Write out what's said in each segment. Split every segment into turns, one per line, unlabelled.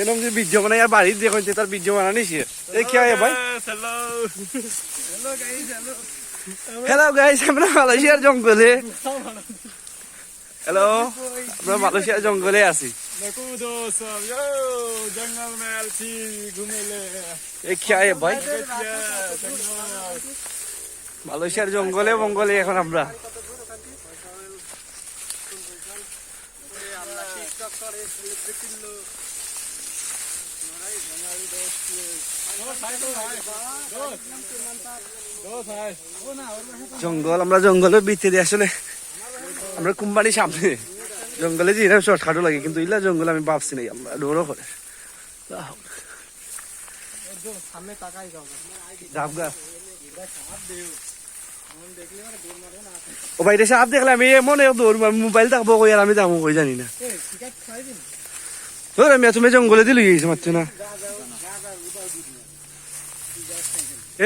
এরকম যে বীর্য মানে আর বাড়ির যে হয়েছে তার বীর্য মানা নিছি। এই কি হয় ভাই?
হ্যালো গাইস
আমরা মালয়েশিয়ার জঙ্গলে। হ্যালো আমরা মালয়েশিয়ার জঙ্গলে আছি।
এই
মালয়েশিয়ার জঙ্গলে মঙ্গলে এখন আমরা। জঙ্গল, আমরা জঙ্গলের ভিতরে আসলে আমরা কোম্পানির সামনে। জঙ্গলে যে এরকম শর্টকাটও লাগে, কিন্তু ইলা জঙ্গল আমি ভাবছি নাই আমরা ডোরও করে। ও ভাই রে সাপ দেখলে আমি এমন মোবাইল থাকব কই আর আমি যাব কই জানি না। ধরে, আমি তুমি জঙ্গলে দিলে না।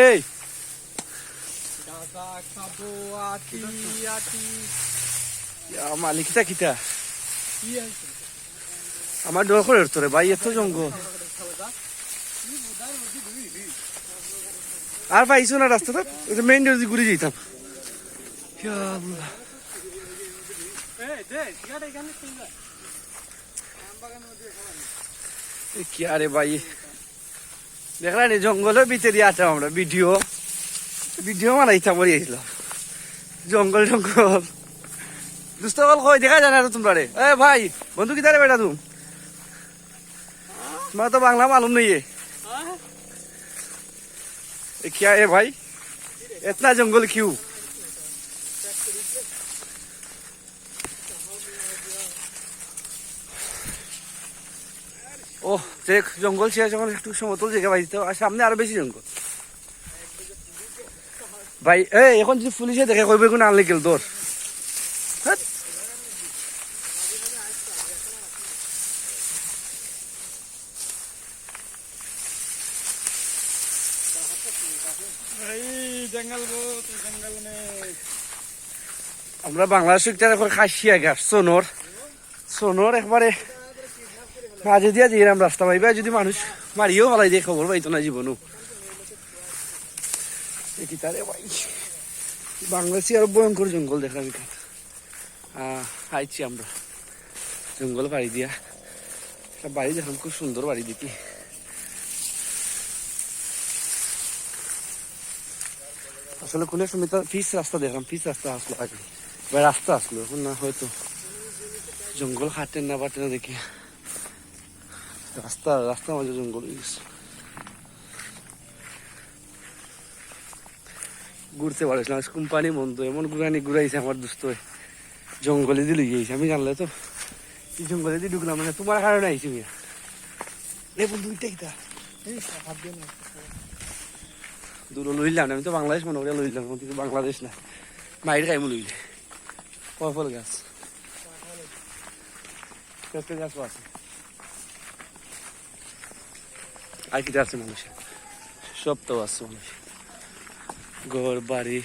এই।
দাদা খাব আটি আটি
মালিক কিতা আমার ডর করে তোরে, ভাই, এত জঙ্গল। আর পাইছো না রাস্তাটা? ওই মেইন রোড ঘুরে যেতাম কি আরে ভাই দেখলা নি জঙ্গলের ভিতরে আতাম আমরা ভিডিও ভিডিও বানাইতাম বলিয়েছিলাম জঙ্গল জঙ্গল দুষ্ট কল কই দেখা যায় না তো তোমরা রে এ ভাই বন্ধু কিতারে বেটা তুমি তোমার তো বাংলা মালুম নেই ये ये क्या है भाई इतना जंगल क्यों ও যে জঙ্গল ছিল যখন একটু সমতল জায়গা বাজিত আর সামনে আরও বেশি জঙ্গল। ভাই, এই, এখন যদি পুলিশে দেখে, কইবে কোন আনলে গেল তোর হ্যাঁ। আমরা বাংলাদেশ খাসি আগে সোনর। সোনর একবারে মাঝে দিয়া দিলাম রাস্তা পাইবা, যদি মানুষ মারিও ফেলাই দিয়ে খবর পাইতো না জীবনও। দেখি তারে ভাই। বাংলাদেশি আরও ভয়ঙ্কর জঙ্গল দেখলাম এখানে আইছি আমরা। জঙ্গল বাড়ি দিয়া। বাড়ি দেখলাম, খুব সুন্দর বাড়ি দিতি আসলে কোন সময় তো পিস রাস্তা দেখলাম পিস রাস্তা আসলো আগে। বা রাস্তা আসলো, এখন না হয়তো জঙ্গল হাঁটেন না বাটেন না দেখি। রাস্তা রাস্তা মাঝে জঙ্গল হয়ে গেছে। ঘুরতে না, কোম্পানি বন্ধ, এমন ঘুরানি ঘুরাইছে আমার দোস্ত। জঙ্গলে দিয়ে লই গিয়েছে আমি জানলে তো। এই জঙ্গলে দিয়ে ঢুকলাম মানে তোমার কারণে আইছি মিয়া বন্ধু
এই দিয়ে না
দূর লইলাম, আমি তো বাংলাদেশ মনে করে লইলাম, কিন্তু বাংলাদেশ না। মাইর খাইমু লইলে। ফল গাছ। গাছও আছে। আর কি আছে মানুষের সব তো আছে মানুষ। ঘর বাড়ি